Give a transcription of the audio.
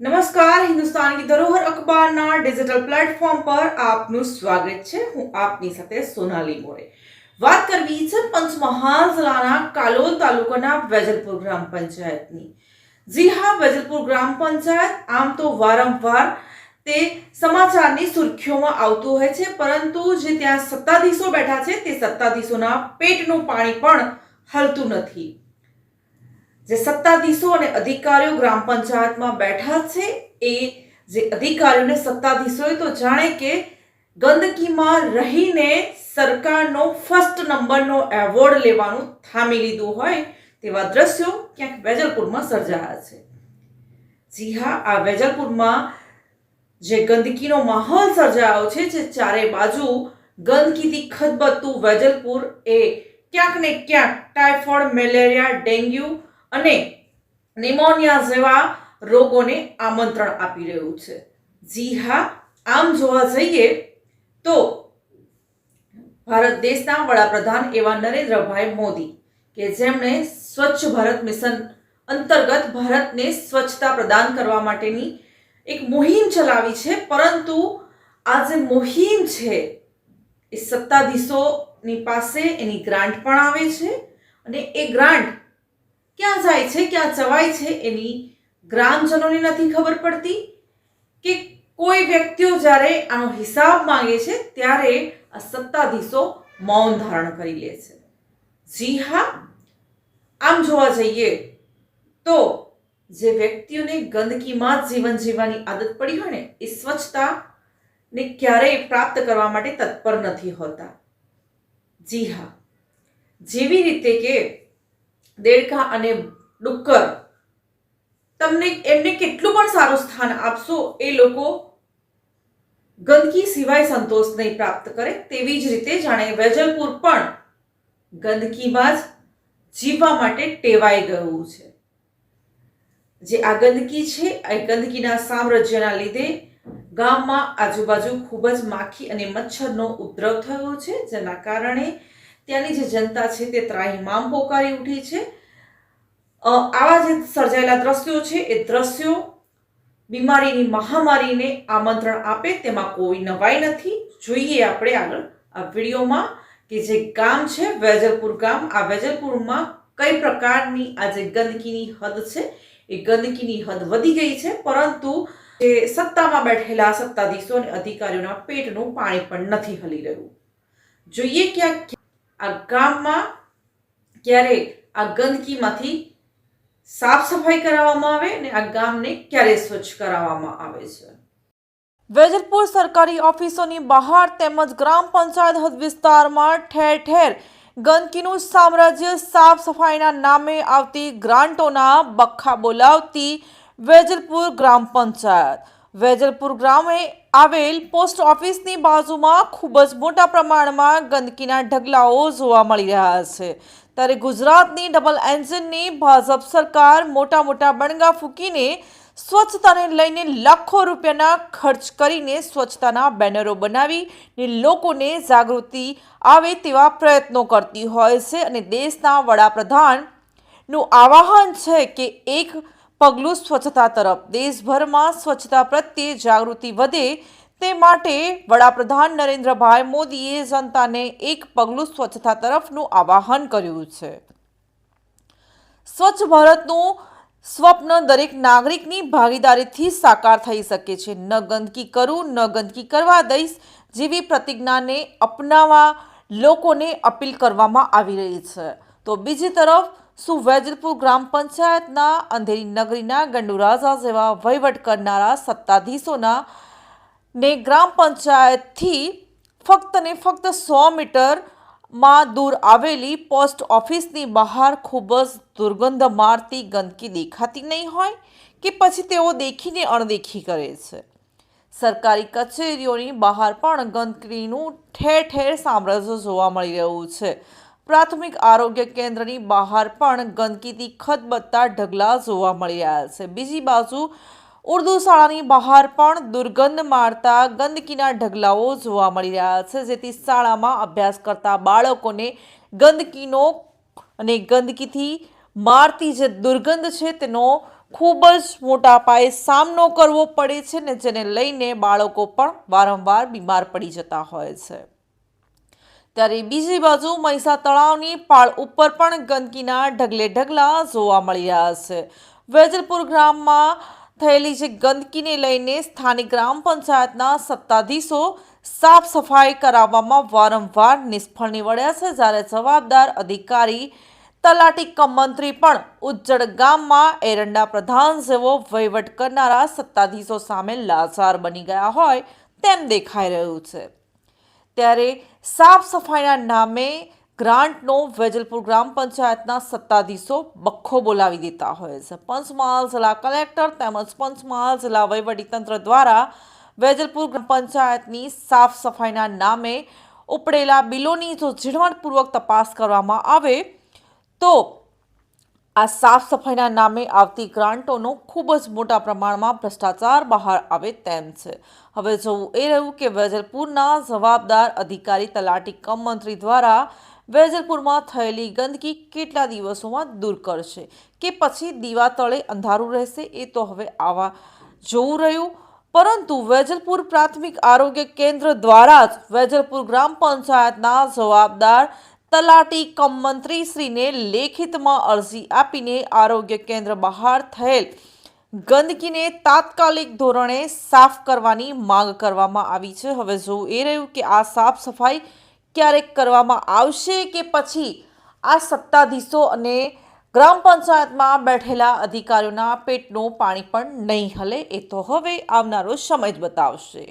નમસ્કાર, હિન્દુસ્તાનની ધરોહર અખબારના digital platform પર આપનું સ્વાગત છે. હું આપની સાથે સોનાલી મોરે. વાત કરવી છે પંચમહાલ જિલ્લાના કાલોલ તાલુકાના વેજલપુર ગ્રામ પંચાયતની. જી હા, વેજલપુર ગ્રામ પંચાયત આમ તો વારંવાર તે સમાચારની સુર્ખીઓમાં આવતું હોય છે, પરંતુ જે ત્યાં સત્તાધીશો બેઠા છે તે સત્તાધીશોના પેટનું પાણી પણ હલતું નથી. જે સત્તાધીશો અને અધિકારીઓ ગ્રામ પંચાયતમાં બેઠા છે, એ જે અધિકારીઓને સત્તાધીશોએ તો જાણે કે ગંદકીમાં રહીને સરકારનો ફર્સ્ટ નંબરનો એવોર્ડ લેવાનું થામી લીધું હોય તેવા દ્રશ્યો ક્યાંક વેજલપુરમાં સર્જાયા છે. જી હા, આ વેજલપુરમાં જે ગંદકીનો માહોલ સર્જાયો છે, જે ચારે બાજુ ગંદકીથી ખદબદતું વેજલપુર, એ ક્યાંક ને ક્યાંક ટાઇફોઇડ, મેલેરિયા, ડેન્ગ્યુ અને નિમોનિયા જેવા રોગોને આમંત્રણ આપી રહ્યું છે. જી હા, આમ જોવા જઈએ તો ભારત દેશના વડાપ્રધાન એવા નરેન્દ્રભાઈ મોદી કે જેમણે સ્વચ્છ ભારત મિશન અંતર્ગત ભારતને સ્વચ્છતા પ્રદાન કરવા માટેની એક મુહિમ ચલાવી છે, પરંતુ આ જે મુહિમ છે એ સત્તાધીશોની પાસે એની ગ્રાન્ટ પણ આવે છે અને એ ગ્રાન્ટ ક્યાં જાય છે, ક્યાં ચવાય છે એની ગ્રામજનોને નથી ખબર પડતી કે કોઈ વ્યક્તિઓ જ્યારે આનો હિસાબ માંગે છે ત્યારે આ સત્તાધીશો મૌન ધારણ કરી લે છે. જી હા, આમ જોવા જઈએ તો જે વ્યક્તિઓને ગંદકીમાં જ જીવન જીવવાની આદત પડી હોય ને, એ સ્વચ્છતા ને ક્યારેય પ્રાપ્ત કરવા માટે તત્પર નથી હોતા. જી હા, જેવી રીતે કે દેડકા અને ડુક્કર. તમને એમને કેટલું પણ સારું સ્થાન આપશો એ લોકો ગંદકી સિવાય સંતોષ નહીં પ્રાપ્ત કરે તેવી જ રીતે જાણે વેજલપુર પણ ગંદકીમાં જ જીવવા માટે ટેવાઈ ગયું છે. જે આ ગંદકી છે એ ગંદકીના સામ્રાજ્યના લીધે ગામમાં આજુબાજુ ખૂબ જ માખી અને મચ્છરનો ઉપદ્રવ થયો છે, જેના કારણે ત્યાંની જે જનતા છે તે ત્રાહિમામ પોકારી ઉઠી છે. આવા જે સર્જાયેલા દ્રશ્યો છે, એ દ્રશ્યો બીમારીની મહામારીને આમંત્રણ આપે, તેમાં કોઈ નવાઈ નથી. જોઈએ આપણે આગળ આ વિડીયોમાં કે જે ગામ છે, વેજલપુર ગામ, આ વેજલપુરમાં કઈ પ્રકારની આ જે ગંદકીની હદ છે, એ ગંદકીની હદ વધી ગઈ છે, પરંતુ જે સત્તામાં બેઠેલા સત્તાધીશો અને અધિકારીઓના પેટનું પાણી પણ નથી હલી રહ્યું. જોઈએ ક્યાંક આ ગામમાં ક્યારે આ ગંદકીમાંથી સાફ સફાઈ કરાવવામાં આવે અને આ ગામને ક્યારે સ્વચ્છ કરાવવામાં આવે છે? વેજલપુર સરકારી ઓફિસોની બહાર તેમજ ગ્રામ પંચાયત હદ વિસ્તારમાં ઠેર ઠેર ગંદકીનું સામ્રાજ્ય સાફ સફાઈના નામે આવતી ગ્રાન્ટોના બખ્ખા બોલાવતી વેજલપુર ગ્રામ પંચાયત. વેજલપુર ગ્રામે આવેલ પોસ્ટ ઓફિસની બાજુમાં ખૂબ જ મોટા પ્રમાણમાં ગંદકીના ઢગલાઓ જોવા મળી રહ્યા છે. ત્યારે ગુજરાતની ડબલ એન્જિનની ભાજપ સરકાર મોટા મોટા બણગા ફૂંકીને સ્વચ્છતાને લઈને લાખો રૂપિયાના ખર્ચ કરીને સ્વચ્છતાના બેનરો બનાવી ને લોકોને જાગૃતિ આવે તેવા પ્રયત્નો કરતી હોય છે અને દેશના વડાપ્રધાનનું આવાહન છે કે એક પગલું સ્વચ્છતા તરફ. દેશભરમાં સ્વચ્છતા પ્રત્યે જાગૃતિ વધે તે માટે વડાપ્રધાન નરેન્દ્રભાઈ મોદીએ જનતાને એક પગલું સ્વચ્છતા તરફનું આવાહન કર્યું છે. સ્વચ્છ ભારતનું સ્વપ્ન દરેક નાગરિકની ભાગીદારીથી સાકાર થઈ શકે છે. ન ગંદકી કરું, ન ગંદકી કરવા દઈશ જેવી પ્રતિજ્ઞાને અપનાવવા લોકોને અપીલ કરવામાં આવી રહી છે. તો બીજી તરફ શું વૈજલપુર ગ્રામ પંચાયતના અંધેરી નગરીના ગંડુરાજા જેવા વહીવટ કરનારા સત્તાધીશોના ને ગ્રામ પંચાયતથી ફક્ત ને ફક્ત સો મીટરમાં દૂર આવેલી પોસ્ટ ઓફિસની બહાર ખૂબ જ દુર્ગંધ મારતી ગંદકી દેખાતી નહીં હોય કે પછી તેઓ દેખીને અણદેખી કરે છે. સરકારી કચેરીઓની બહાર પણ ગંદકીનું ઠેર ઠેર સામ્રાજ્ય જોવા મળી રહ્યું છે. પ્રાથમિક આરોગ્ય કેન્દ્રની બહાર પણ ગંદકીથી ખતબત્તા ઢગલા જોવા મળી રહ્યા છે. બીજી બાજુ, ઉર્દુ શાળાની બહાર પણ દુર્ગંધ મારતા ગંદકીના ઢગલાઓ જોવા મળી રહ્યા છે, જેથી શાળામાં અભ્યાસ કરતા બાળકોને ગંદકીનો અને ગંદકીથી મારતી જે દુર્ગંધ છે તેનો ખૂબ જ મોટા પાયે સામનો કરવો પડે છે ને જેને લઈને બાળકો પણ વારંવાર બીમાર પડી જતા હોય છે. ત્યારે બીજી બાજુ મહીસા તળાવની પાળ ઉપર પણ ગંદકીના ઢગલે ઢગલા જોવા મળી રહ્યા છે. વેજલપુર ગ્રામમાં થયેલી જે ગંદકીને લઈને સ્થાનિક ગ્રામ પંચાયતના સત્તાધીશો સાફ સફાઈ કરાવવામાં વારંવાર નિષ્ફળ નીવડ્યા છે. જ્યારે જવાબદાર અધિકારી, તલાટી કમંત્રી પણ ઉજ્જડ ગામમાં એરંડા પ્રધાન જેવો વહીવટ કરનારા સત્તાધીશો સામે લાચાર બની ગયા હોય તેમ દેખાઈ રહ્યું છે. ત્યારે સાફ સફાઈના નામે ગ્રાન્ટનો વેજલપુર ગ્રામ પંચાયતના સત્તાધીશો બખ્ખો બોલાવી દેતા હોય છે. પંચમહાલ જિલ્લા કલેક્ટર તેમજ પંચમહાલ જિલ્લા વહીવટીતંત્ર દ્વારા વેજલપુર ગ્રામ પંચાયતની સાફ સફાઈના નામે ઉપડેલા બિલોની જો ઝીણવટપૂર્વક તપાસ કરવામાં આવે તો આ સાફ સફાઈના નામે આવતી ગ્રાન્ટોનો ખૂબ જ મોટા પ્રમાણમાં ભ્રષ્ટાચાર બહાર આવે તેમ છે. હવે જોવું એ રહ્યું કે વેજલપુરના જવાબદાર અધિકારી તલાટી કમ મંત્રી દ્વારા વેજલપુરમાં થયેલી ગંદકી કેટલા દિવસોમાં દૂર કરશે કે પછી દીવા તળે અંધારું રહેશે એ તો હવે આવા જોવું રહ્યું. પરંતુ વેજલપુર પ્રાથમિક આરોગ્ય કેન્દ્ર દ્વારા જ વેજલપુર ગ્રામ પંચાયતના જવાબદાર તલાટી કમ મંત્રીશ્રીને લેખિતમાં અરજી આપીને આરોગ્ય કેન્દ્ર બહાર થયેલ ગંદકીને તાત્કાલિક ધોરણે સાફ કરવાની માંગ કરવામાં આવી છે. હવે જોવું એ રહ્યું કે આ સાફ સફાઈ ક્યારેક કરવામાં આવશે કે પછી? આ સત્તાધીશો અને ગ્રામ પંચાયતમાં બેઠેલા અધિકારીઓના પેટનું પાણી પણ નહીં હલે, એ તો હવે આવનારો સમય જ બતાવશે.